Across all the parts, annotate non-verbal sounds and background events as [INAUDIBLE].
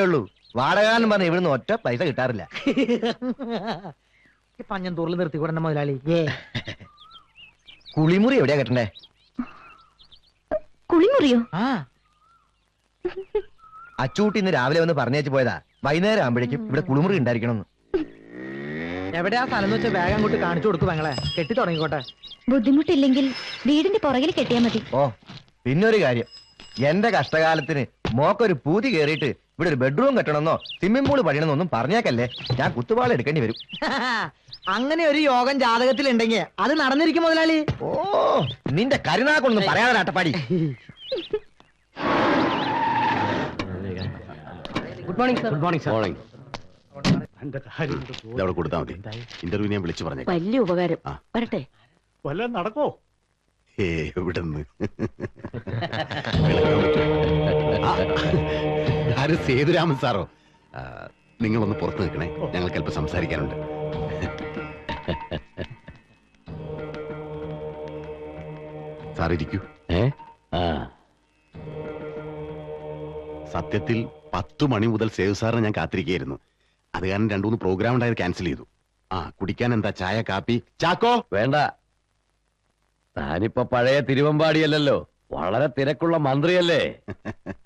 ഉള്ളൂ. വാടക എന്ന് പറഞ്ഞ ഇവിടുന്ന് ഒറ്റ പൈസ കിട്ടാറില്ല. പഞ്ഞന്തൂറിൽ നിർത്തിക്കൂടെ മുതലാളി. കുളിമുറി എവിടെയാ കെട്ടണ്ടേ? കുളിമുറിയോ? ആ. അച്ചൂട്ടി ഇന്ന് രാവിലെ വന്ന് പറഞ്ഞേച്ച് പോയതാ. വൈകുന്നേരം ആകുമ്പോഴേക്കും ഇവിടെ കുളിമുറി ഉണ്ടായിരിക്കണം. എവിടെയാ സ്ഥലം എന്ന് വെച്ചാൽ വേഗം അങ്ങോട്ട് കാണിച്ചു കൊടുക്കും ഞങ്ങളെ കെട്ടി തുടങ്ങിക്കോട്ടെ. ബുദ്ധിമുട്ടില്ലെങ്കിൽ വീടിന്റെ പുറകിൽ കെട്ടിയാ മതി. ഓ പിന്നൊരു കാര്യം. എന്റെ കഷ്ടകാലത്തിന് മോക്കൊരു പൂതി കേറിയിട്ട് ഇവിടെ ഒരു ബെഡ്റൂം കെട്ടണമെന്നോ സ്വിമ്മിംഗ് പൂൾ പണിയണമെന്നോ ഒന്നും പറഞ്ഞേക്കല്ലേ? ഞാൻ കുത്തുപാള എടുക്കേണ്ടി വരും. [LAUGHS] അങ്ങനെ ഒരു യോഗം ജാതകത്തിൽ ഉണ്ടെങ്കിൽ അത് നടന്നിരിക്കും മുതലാളി. ഓ നിന്റെ കരുനാക്കൊന്നും പറയാതെ Attappadi good morning sir good morning morning ഇതവിടെ കൊടുത്താൽ മതി. ഇന്റർവ്യൂ ഞാൻ വിളിച്ചു വലിയ ഉപകാരം. വരട്ടെ. വല്ല നടക്കോ ഏ [LAUGHS] ആര് സേതുരാമൻ സാറോ? നിങ്ങൾ നിങ്ങളൊന്ന് പുറത്ത് നിൽക്കണേ. ഞങ്ങൾക്ക് അല്പം സംസാരിക്കാനുണ്ട്. സാർ ഇരിക്കൂ. ഏ? ആ. സത്യത്തിൽ പത്തു മണി മുതൽ സേവ് സാറിനെ ഞാൻ കാത്തിരിക്കുകയായിരുന്നു. അത് കാരണം രണ്ടു മൂന്ന് പ്രോഗ്രാം ഉണ്ടായത് ക്യാൻസൽ ചെയ്തു. ആ കുടിക്കാൻ എന്താ? ചായ കാപ്പി? ചാക്കോ? വേണ്ട. താനിപ്പോ പഴയ തിരുവമ്പാടിയല്ലല്ലോ. വളരെ തിരക്കുള്ള മന്ത്രിയല്ലേ. [LAUGHS]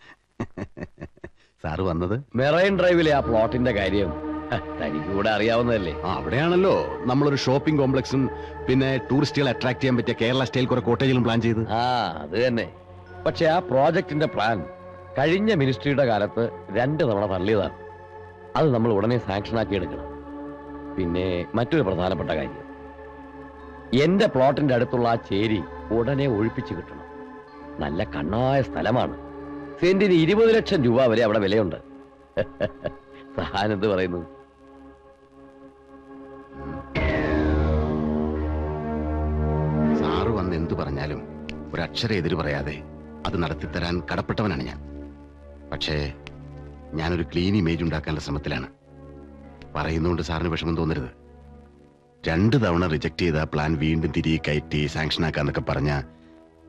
സാറ് വന്നത്? മെറൈൻ ഡ്രൈവിലെ ആ പ്ലോട്ടിന്റെ കാര്യം. തനിക്ക് കൂടെ അറിയാവുന്നതല്ലേ. അവിടെയാണല്ലോ നമ്മളൊരു ഷോപ്പിംഗ് കോംപ്ലക്സും പിന്നെ ടൂറിസ്റ്റുകളെ അട്രാക്ട് ചെയ്യാൻ പറ്റിയ കേരള സ്റ്റൈൽ കുറെ കോട്ടേജിലും പ്ലാൻ ചെയ്ത്. ആ അത് തന്നെ. പക്ഷെ ആ പ്രോജക്റ്റിന്റെ പ്ലാൻ കഴിഞ്ഞ മിനിസ്ട്രിയുടെ കാലത്ത് രണ്ട് തവണ തള്ളിയതാണ്. അത് നമ്മൾ ഉടനെ സാങ്ഷൻ ആക്കി എടുക്കണം. പിന്നെ മറ്റൊരു പ്രധാനപ്പെട്ട കാര്യം. എന്റെ പ്ലോട്ടിന്റെ അടുത്തുള്ള ആ ചേരി ഉടനെ ഒഴിപ്പിച്ചു കിട്ടണം. നല്ല കണ്ണായ സ്ഥലമാണ്. സെന്റിന് ഇരുപത് ലക്ഷം രൂപ വരെ അവിടെ വിലയുണ്ട്. സഹാനെന്ത് പറയുന്നു? സാറ് വന്ന് എന്തു പറഞ്ഞാലും ഒരക്ഷരം എതിര് പറയാതെ അത് നടത്തിത്തരാൻ കടപ്പെട്ടവനാണ് ഞാൻ. പക്ഷേ ഞാനൊരു ക്ലീൻ ഇമേജ് ഉണ്ടാക്കാനുള്ള ശ്രമത്തിലാണ്. പറയുന്നതുകൊണ്ട് സാറിന് വിഷമം തോന്നരുത്. രണ്ട് തവണ റിജക്ട് ചെയ്ത പ്ലാൻ വീണ്ടും തിരികെ കയറ്റി സാങ്ഷൻ ആക്കാന്നൊക്കെ പറഞ്ഞ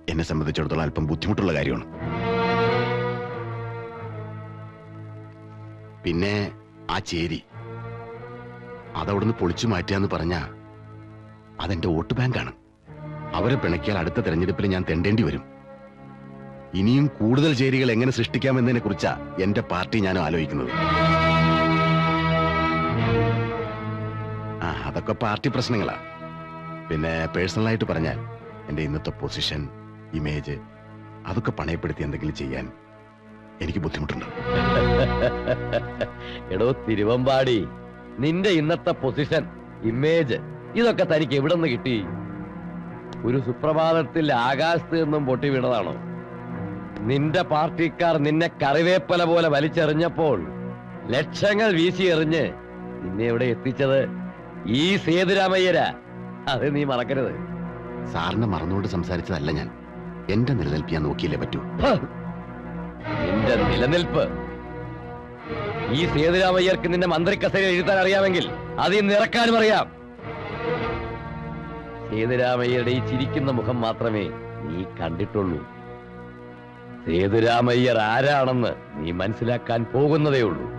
എന്നെ സംബന്ധിച്ചിടത്തോളം അല്പം ബുദ്ധിമുട്ടുള്ള കാര്യമാണ്. പിന്നെ ആ ചേരി. അതവിടുന്ന് പൊളിച്ചു മാറ്റുകയെന്ന് പറഞ്ഞ അതെന്റെ വോട്ട് ബാങ്കാണ്. അവരെ പിണക്കിയാൽ അടുത്ത തെരഞ്ഞെടുപ്പിൽ ഞാൻ തെണ്ടേണ്ടി വരും. ഇനിയും കൂടുതൽ ചേരികൾ എങ്ങനെ സൃഷ്ടിക്കാമെന്നതിനെ കുറിച്ചാ എന്റെ പാർട്ടി ഞാൻ ആലോചിക്കുന്നത്. ആ അതൊക്കെ പാർട്ടി പ്രശ്നങ്ങളാ. പിന്നെ പേഴ്സണലായിട്ട് പറഞ്ഞാൽ എന്റെ ഇന്നത്തെ പൊസിഷൻ ഇമേജ് അതൊക്കെ പണയപ്പെടുത്തി എന്തെങ്കിലും ചെയ്യാൻ എനിക്ക് ബുദ്ധിമുട്ടുണ്ട്. [LAUGHS] എടോ തിരുവമ്പാടി നിന്റെ ഇന്നത്തെ പൊസിഷൻ ഇമേജ് ഇതൊക്കെ തനിക്ക് എവിടെ നിന്ന് കിട്ടി? ഒരു സുപ്രഭാതത്തിൽ ആകാശത്ത് നിന്നും പൊട്ടി വീണതാണോ? നിന്റെ പാർട്ടിക്കാർ നിന്നെ കറിവേപ്പല പോലെ വലിച്ചെറിഞ്ഞപ്പോൾ ലക്ഷങ്ങൾ വീശി എറിഞ്ഞ് നിന്നെ ഇവിടെ എത്തിച്ചത്? ഈ സേതുരാമയ്യരാ. അത് നീ മറക്കരുത്. സാറിനെ മറന്നുകൊണ്ട് സംസാരിച്ചതല്ല ഞാൻ. എന്റെ നിലനിൽപ്പ് ഞാൻ നോക്കിയില്ലേ പറ്റൂ! നിന്റെ നിലനിൽപ്പ്. ഈ സേതുരാമയ്യർക്ക് നിന്റെ മന്ത്രി കസേര എഴുതാൻ അറിയാമെങ്കിൽ അതിൽ നിറക്കാനും അറിയാം. സേതുരാമയ്യരുടെ ഈ ചിരിക്കുന്ന മുഖം മാത്രമേ നീ കണ്ടിട്ടുള്ളൂ. സേതുരാമയ്യർ ആരാണെന്ന് നീ മനസ്സിലാക്കാൻ പോകുന്നതേ ഉള്ളൂ.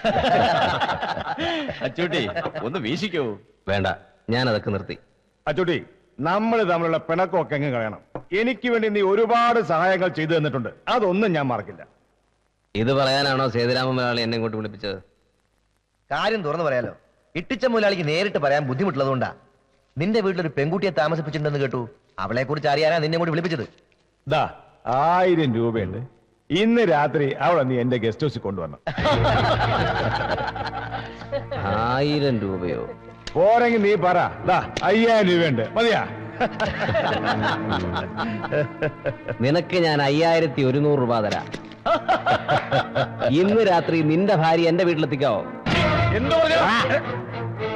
[LAUGHS] അച്ചൂട്ടി ഒന്ന് വീശിക്കോ. വേണ്ട ഞാൻ അതൊക്കെ നിർത്തി. അച്ചൂട്ടി നമ്മൾ തമ്മിലുള്ള പിണക്കമൊക്കെ എങ്ങ് കളയണം. എനിക്ക് വേണ്ടി നീ ഒരുപാട് സഹായങ്ങൾ ചെയ്തു തന്നിട്ടുണ്ട്. അതൊന്നും ഞാൻ മറക്കില്ല. ഇത് പറയാനാണോ സേതുരാമൻ മുതലാളി എന്നെ ഇങ്ങോട്ട് വിളിപ്പിച്ചത്? കാര്യം തുറന്നു പറയാലോ. ഇട്ടിച്ച മുതലാളിക്ക് നേരിട്ട് പറയാൻ ബുദ്ധിമുട്ടുള്ളതുകൊണ്ടാ. നിന്റെ വീട്ടിലൊരു പെൺകുട്ടിയെ താമസിപ്പിച്ചിട്ടുണ്ടെന്ന് കേട്ടു. അവളെ കുറിച്ച് അറിയാനാ നിന്നെ കൂടി വിളിപ്പിച്ചത്. ദാ ആയിരം രൂപയുണ്ട്. ഇന്ന് രാത്രി അവളെ നീ എന്റെ ഗസ്റ്റ് ഹൗസിൽ കൊണ്ടുവരണം. [LAUGHS] ആയിരം രൂപയോ? പോരെങ്കിൽ നീ പറ. അയ്യായിരം രൂപയുണ്ട്. മതിയാ. നിനക്ക് ഞാൻ അയ്യായിരത്തി ഒരുന്നൂറ് രൂപ തരാം. ഇന്ന് രാത്രി നിന്റെ ഭാര്യ എന്റെ വീട്ടിലെത്തിക്കാവോ എന്തോ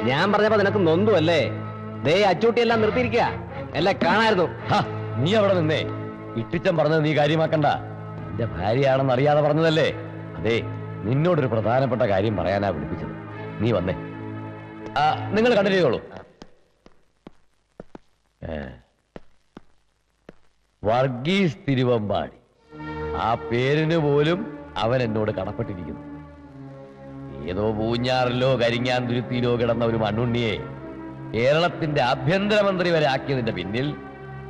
ഞാൻ പറഞ്ഞപ്പോ നിനക്ക് നൊന്തു അല്ലേ? ദേ അച്ചൂട്ടിയെല്ലാം നിർത്തിയിരിക്കുക എല്ലാം കാണായിരുന്നു. നീ അവിടെ നിന്നേ. ഇട്ടിച്ചൻ പറഞ്ഞത് നീ കാര്യമാക്കണ്ട. നിന്റെ ഭാര്യയാണെന്ന് അറിയാതെ പറഞ്ഞതല്ലേ? അതെ നിന്നോടൊരു പ്രധാനപ്പെട്ട കാര്യം പറയാനാ വിളിപ്പിച്ചത്. നീ വന്നേ. നിങ്ങൾ കണ്ടിന്യൂ വർഗീസ് തിരുവമ്പാടി. ആ പേരിന് പോലും അവൻ എന്നോട് കടപ്പെട്ടിരിക്കുന്നു. ഏതോ പൂഞ്ഞാറിലോ കരിങ്ങാൻ തുരുത്തിയിലോ കിടന്ന ഒരു മണ്ണുണ്ണിയെ കേരളത്തിന്റെ ആഭ്യന്തരമന്ത്രി വരെ ആക്കിയതിന്റെ പിന്നിൽ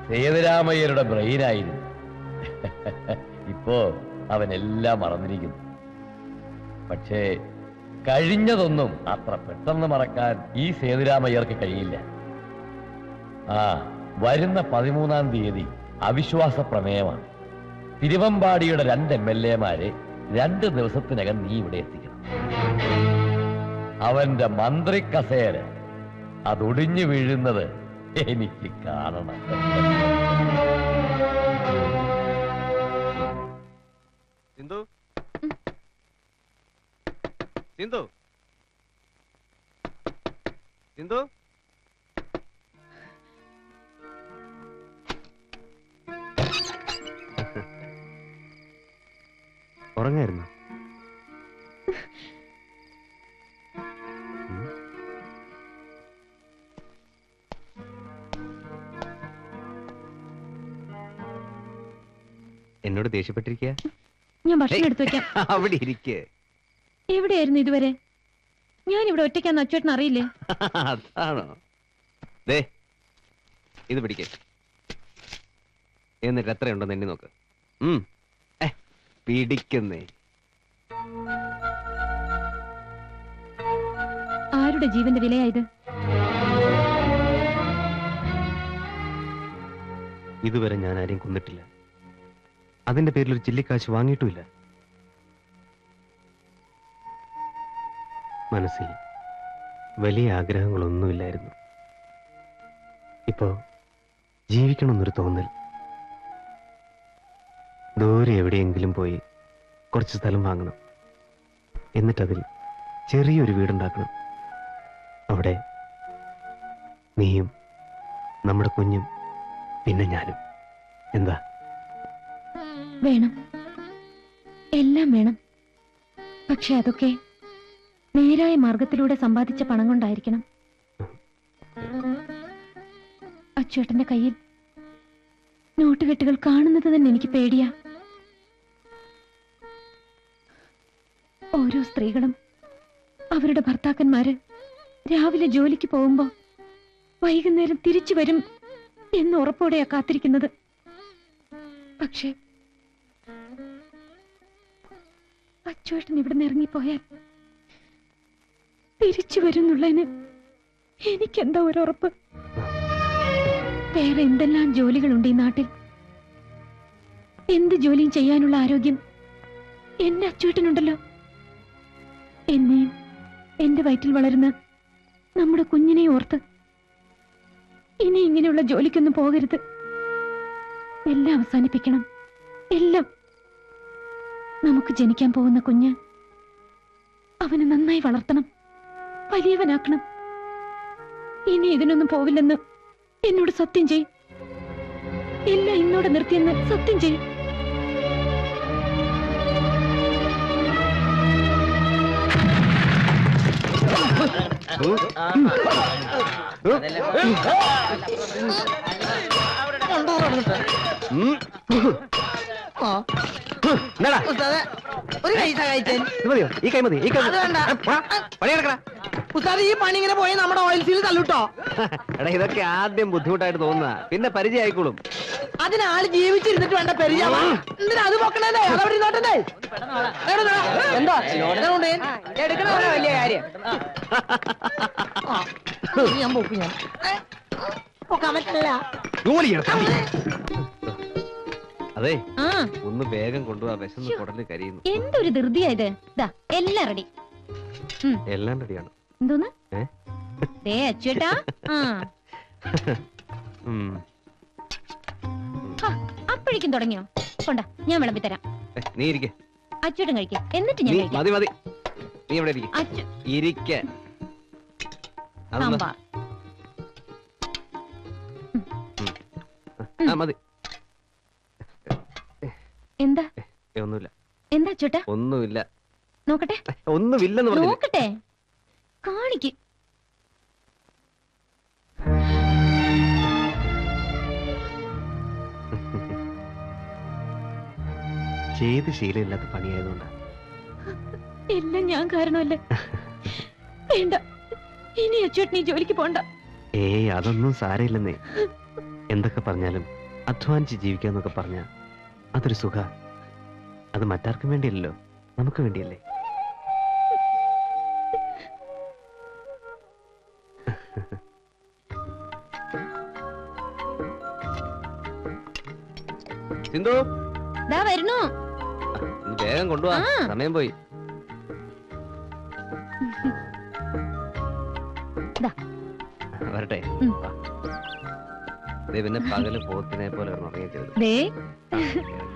സേതുരാമയ്യരുടെ ബ്രെയിനായിരുന്നു. [LAUGHS] ഇപ്പോ അവനെല്ലാം മറന്നിരിക്കുന്നു. പക്ഷേ കഴിഞ്ഞതൊന്നും അത്ര പെട്ടെന്ന് മറക്കാൻ ഈ സേതുരാമയ്യർക്ക് കഴിയില്ല. ആ വരുന്ന പതിമൂന്നാം തീയതി അവിശ്വാസ പ്രമേയമാണ്. തിരുവമ്പാടിയുടെ രണ്ട് എം എൽ എമാരെ രണ്ട് ദിവസത്തിനകം നീ ഇവിടെ എത്തിക്കണം. അവന്റെ മന്ത്രി കസേര അതൊടിഞ്ഞു വീഴുന്നത് എനിക്ക് കാണണം. സിന്ധു. സിന്ധു? ഉറങ്ങായിരുന്നു? എന്നോട് ദേഷ്യപ്പെട്ടിരിക്കുക ഞാൻ ഭക്ഷണം എടുത്തു വെക്കാം. അവിടെ ഇരിക്കേ. എവിടെയായിരുന്നു ഇതുവരെ? ഞാൻ ഇവിടെ ഒറ്റയ്ക്കാന്ന് അച്ചേട്ടൻ അറിയില്ലേ? [LAUGHS] അതാണോ? ദേ ഇത് പിടിക്കേ. എന്നിട്ട് എത്രയുണ്ടെന്ന് എണ്ണി നോക്ക്. ഉം. ഏ, പിടിക്കുന്നേ. ആരുടെ ജീവന്റെ വിലയായത് ഇതുവരെ ഞാൻ ആരെയും കൊന്നിട്ടില്ല. അതിന്റെ പേരിൽ ഒരു ചില്ലിക്കാശ് വാങ്ങിയിട്ടുമില്ല. മനസ്സിൽ വലിയ ആഗ്രഹങ്ങളൊന്നുമില്ലായിരുന്നു. ഇപ്പോ ജീവിക്കണമെന്നൊരു തോന്നൽ. ദൂരെ എവിടെയെങ്കിലും പോയി കുറച്ച് സ്ഥലം വാങ്ങണം. എന്നിട്ടതിൽ ചെറിയൊരു വീടുണ്ടാക്കണം. അവിടെ നീയും നമ്മുടെ കുഞ്ഞും പിന്നെ ഞാനും. എന്താ? വേണം. എല്ലാം വേണം. പക്ഷെ അതൊക്കെ നേരായ മാർഗത്തിലൂടെ സമ്പാദിച്ച പണം കൊണ്ടായിരിക്കണം. അച്ചേട്ടന്റെ കയ്യിൽ നോട്ടുകെട്ടുകൾ കാണുന്നത് തന്നെ എനിക്ക് പേടിയാ. ഓരോ സ്ത്രീകളും അവരുടെ ഭർത്താക്കന്മാര് രാവിലെ ജോലിക്ക് പോകുമ്പോ വൈകുന്നേരം തിരിച്ചു വരും എന്ന് ഉറപ്പോടെയാ കാത്തിരിക്കുന്നത്. പക്ഷേ അച്ചുവേട്ടൻ ഇവിടുന്ന് ഇറങ്ങിപ്പോയാൽ തിരിച്ചു വരുന്നുള്ളതിന് എനിക്കെന്താ ഒരു ഉറപ്പ്? വേറെ എന്തെല്ലാം ജോലികളുണ്ട് ഈ നാട്ടിൽ? എന്ത് ജോലിയും ചെയ്യാനുള്ള ആരോഗ്യം എന്റെ അച്ചുവേട്ടനുണ്ടല്ലോ. എന്നെയും എന്റെ വയറ്റിൽ വളരുന്ന നമ്മുടെ കുഞ്ഞിനെ ഓർത്ത് ഇനി ഇങ്ങനെയുള്ള ജോലിക്കൊന്നും പോകരുത്. എല്ലാം അവസാനിപ്പിക്കണം. എല്ലാം. നമുക്ക് ജനിക്കാൻ പോകുന്ന കുഞ്ഞ് അവനെ നന്നായി വളർത്തണം. വലിയവനാക്കണം ഇനി ഇതിനൊന്നും പോവില്ലെന്ന് എന്നോട് സത്യം ചെയ് എല്ലാം ഇന്നോട് നിർത്തിയെന്ന് സത്യം ചെയ് ഒരു കൈ സഹായിച്ചേൻ മതിയോ ഈ കൈ മതി ഈ കൈ പണിയെടുക്കണ ഉസ്താദ് ഈ പണി ഇങ്ങനെ പോയി നമ്മുടെ ഓയിൽ സീൽ തള്ളിട്ടോ. എടാ ഇതൊക്കെ ആദ്യം ബുദ്ധിമുട്ടായിട്ട് തോന്നുന്ന പിന്നെ പരിചയമായിക്കോളും. അതിനാൾ ജീവിച്ചിരുന്നിട്ട് വേണ്ട പെരിയാവാ എന്തിനാ അത് പൊക്കണേ അതവിടെ ഇരുന്നോട്ടെ എന്താ? എങ്ങനുണ്ട്? എടുക്കണ പോലെ വലിയ കാര്യം. ആ, ഇത് ഞാൻ പൊക്കും ഞാൻ. ഏ, പൊക്കാൻ പറ്റില്ല ജോലി എടുക്കാം അതെ ഒന്ന് വേഗം കൊണ്ടുപോവാ വിശന്ന് കുടൽ കരിയുന്നു. എന്തൊരു ധൃതിയാ ഇത്. ദാ എല്ലാം റെഡി എല്ലാം റെഡിയാണ് എന്തോന്ന്? ദേ അച്ചുവേട്ടാ. [LAUGHS] ആ. അപ്പോഴേക്കും തുടങ്ങിയോ? കൊണ്ട ഞാൻ വിളമ്പി തരാം. നീ ഇരിക്കെ. അച്ചുവേട്ടൻ കഴിക്കും. എന്നിട്ട് ഞാൻ കഴിക്കാം. മതി മതി. നീ ഇവിടെ ഇരിക്കെ. അച്ചു ഇരിക്കെ. അതൊന്ന് സാമ്പാർ. ആ മതി. എന്താ? ഏ, ഒന്നുമില്ല. എന്താ അച്ചുവേട്ടാ? ഒന്നുമില്ല. നോക്കട്ടെ. ഒന്നുമില്ലെന്ന് പറഞ്ഞു നോക്കട്ടെ. കാണിക്ക്. ചെയ്ത് ശീലമില്ലാത്ത പണിയായതുകൊണ്ട്. എല്ലാം ഞാൻ കാരണമല്ലേ? വേണ്ട. ഇനി അച്ചുവേട്ടൻ ജോലിക്ക് പോണ്ട. ഏയ് അതൊന്നും സാരയില്ലെന്നേ എന്തൊക്കെ പറഞ്ഞാലും അധ്വാനിച്ച് ജീവിക്കാന്നൊക്കെ പറഞ്ഞ അതൊരു സുഖ. അത് മറ്റാർക്കും വേണ്ടിയല്ലോ നമുക്ക് വേണ്ടിയല്ലേ? സിന്ധു ദാ വരുന്നു. വേഗം കൊണ്ടുപോവാ സമയം പോയി. ദാ. വരട്ടെ. ദേ പിന്നെ പകൽ പോത്തിനെ പോലെ ദേ.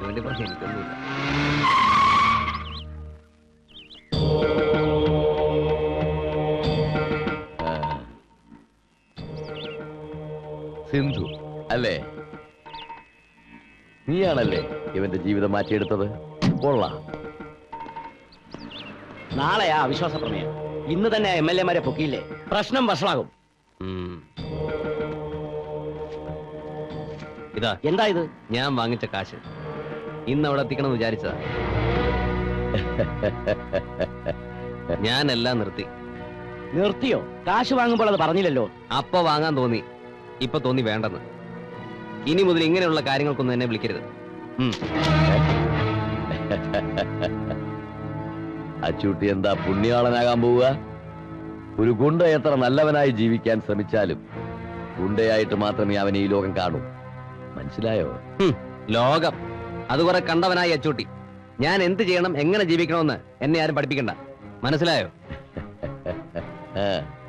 വലിയ പണി എനിക്കൊന്നുമില്ല. സിന്ധു അല്ലേ? നീയാണല്ലേ ഇവന്റെ ജീവിതം മാറ്റിയെടുത്തത്? കൊള്ളാം. നാളെയാ അവിശ്വാസ പ്രമേയം. ഇന്ന് തന്നെ എം എൽ എമാരെ പൊക്കിയില്ലേ? പ്രശ്നം വഷളാകും. ഇതാ. എന്താ ഇത്? ഞാൻ വാങ്ങിച്ച കാശ്. ഇന്ന് അവിടെ എത്തിക്കണം വിചാരിച്ചതാ. ഞാനെല്ലാം നിർത്തി. നിർത്തിയോ? കാശ് വാങ്ങുമ്പോൾ അത് പറഞ്ഞില്ലല്ലോ. അപ്പൊ വാങ്ങാൻ തോന്നി. ഇപ്പൊ തോന്നി വേണ്ടെന്ന്. ഇനി മുതൽ ഇങ്ങനെയുള്ള കാര്യങ്ങൾക്കൊന്നും എന്നെ വിളിക്കരുത്. [LAUGHS] അച്ചൂട്ടി എന്താ പുണ്യാളനാകാൻ പോവുക? ഒരു ഗുണ്ട എത്ര നല്ലവനായി ജീവിക്കാൻ ശ്രമിച്ചാലും ഗുണ്ടയായിട്ട് മാത്രമേ അവൻ ഈ ലോകം കാണൂ. മനസ്സിലായോ? ലോകം. അത് കുറെ കണ്ടവനായി അച്ചൂട്ടി. ഞാൻ എന്ത് ചെയ്യണം എങ്ങനെ ജീവിക്കണമെന്ന് എന്നെ ആരും പഠിപ്പിക്കണ്ട. മനസ്സിലായോ. [LAUGHS]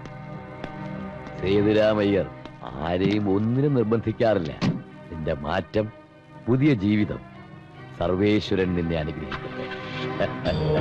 സേതുരാമയ്യർ ആരെയും ഒന്നിനും നിർബന്ധിക്കാറില്ല. നിന്റെ മാറ്റം പുതിയ ജീവിതം. സർവേശ്വരൻ നിന്നെ അനുഗ്രഹിക്കട്ടെ. [LAUGHS]